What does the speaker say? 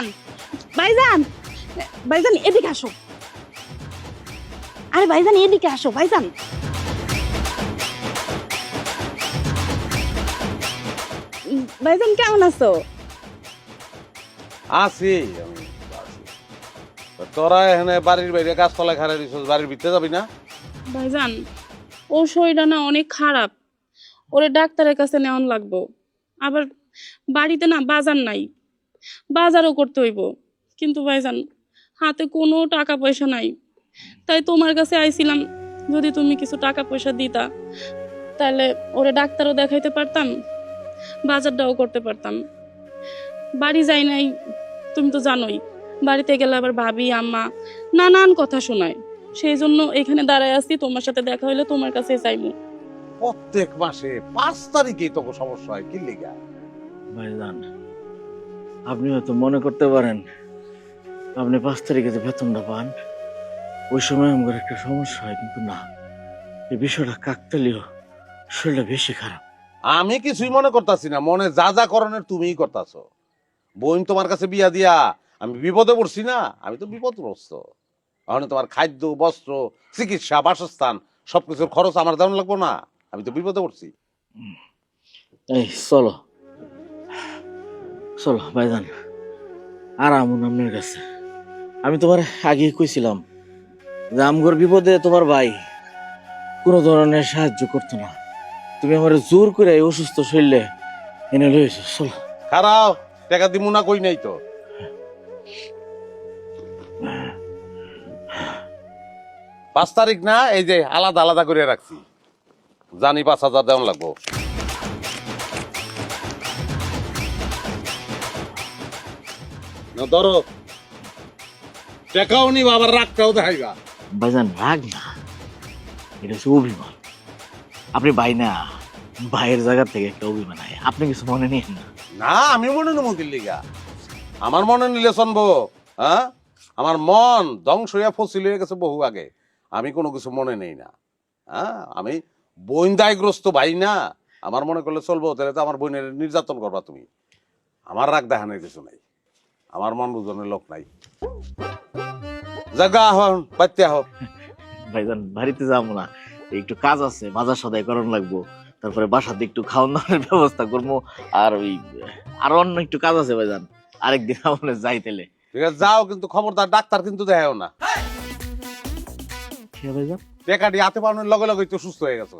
ভাইজান ভাইজান ভাইজান এদিকে আসো। আরে ভাইজান এদিকে আসো ভাইজান। ভাইজান কেমন আছো? আছি আমি আছি। তোরা এখানে বাড়ির বাইরে গাছতলায় খাড়া দিছিস বাড়ির ভিতরে যাবি না? ভাইজান ও শরীরটা না অনেক খারাপ। ওরে ডাক্তারের কাছে নেওয়ান লাগবো। আবার বাড়িতে না বাজার নাই। বাজারও করতে হইব। কিন্তু ভাইজান হাতে কোনো টাকা পয়সা নাই। তাই তোমার কাছে আইছিলাম যদি তুমি কিছু টাকা পয়সা দিতা তাহলে ওরে ডাক্তারও দেখাইতে পারতাম বাজারটাও করতে পারতাম। বাড়ি যাই নাই তুমি তো জানোই বাড়িতে গেলে আবার ভাবি আম্মা নানান কথা শোনায়। সেই জন্য এখানে দাঁড়ায় আছি তোমার সাথে দেখা হইলে তোমার কাছে চাইব প্রত্যেক মাসে পাঁচ তারিখেই তোকে সমস্যা হয় কি লিগা? ভাইজান আপনি হয়তো মনে করতে পারেন আপনি পাঁচ তারিখে যে বেতনটা পান ওই সময় আমার একটা সমস্যা হয় কিন্তু না। এই বিষয়টা কাকতালীয় শরীরটা বেশি খারাপ। আমি কিছুই মনে করতাছি না মনে যা যা করণের তুমিই করতাছ। বোন তোমার কাছে বিয়া দিয়া আমি বিপদে পড়ছি না আমি তো বিপদগ্রস্ত। কারণ তোমার খাদ্য বস্ত্র চিকিৎসা বাসস্থান সবকিছুর খরচ আমার দেওয়া লাগবো না আমি তো বিপদে পড়ছি। এই চলো। চলো, ভাইজান। আর আমন আপনার কাছে। আমি তোমার আগে কইছিলাম যে আমগর বিপদে তোমার ভাই কোনো ধরনের সাহায্য করতো না। তুমি আমার জোর করে এই অসুস্থ শরীরে এনে লইছো চলো। খারাপ টাকা দিমু না কই নাই তো? পাঁচ তারিখ না, এই যে আলাদা আলাদা করে রাখছি। জানি পাঁচ হাজার দেওয়ান লাগবো। না ধরো। টাকাও নিবা আবার রাগটাও দেখাইবা। ভাইজান রাগ না। এটা হচ্ছে অভিমান। আপনি ভাই না ভাইয়ের জায়গা থেকে একটা অভিমান হয় আপনি কিছু মনে নিন না। না আমি মনে নেব দিল্লিগা আমার মনে নিলে চনবো হ্যাঁ? আমার মন ধ্বংস হইয়া ফসিল হয়ে গেছে বহু আগে। আমি কোনো কিছু মনে নেই না। হ্যাঁ? আমি বইন্দায়গ্রস্ত ভাই না। আমার মনে করলে চলবো তাহলে তো আমার বোনের নির্যাতন করবা তুমি। আমার রাগ দেখানোর কিছু নাই। আমার মন বুঝনের লোক নাই। জাগা হন পাইতে আহ। ভাইজান বাড়িতে যাব না। একটু কাজ আছে বাজার সদাই করণ লাগবো। তারপরে বাসাতে একটু খাওয়ান দাওয়ানোর ব্যবস্থা করব আর ওই আরও অন্য একটু কাজ আছে ভাইজান। আরেকদিন আমরা যাই ঠিক আছে যাও কিন্তু খবরদার ডাক্তার কিন্তু দেখাও না। ভাইজান? টেকাটি হাতে পাওয়ানোর লগে লগে তো সুস্থ হয়ে গেছো।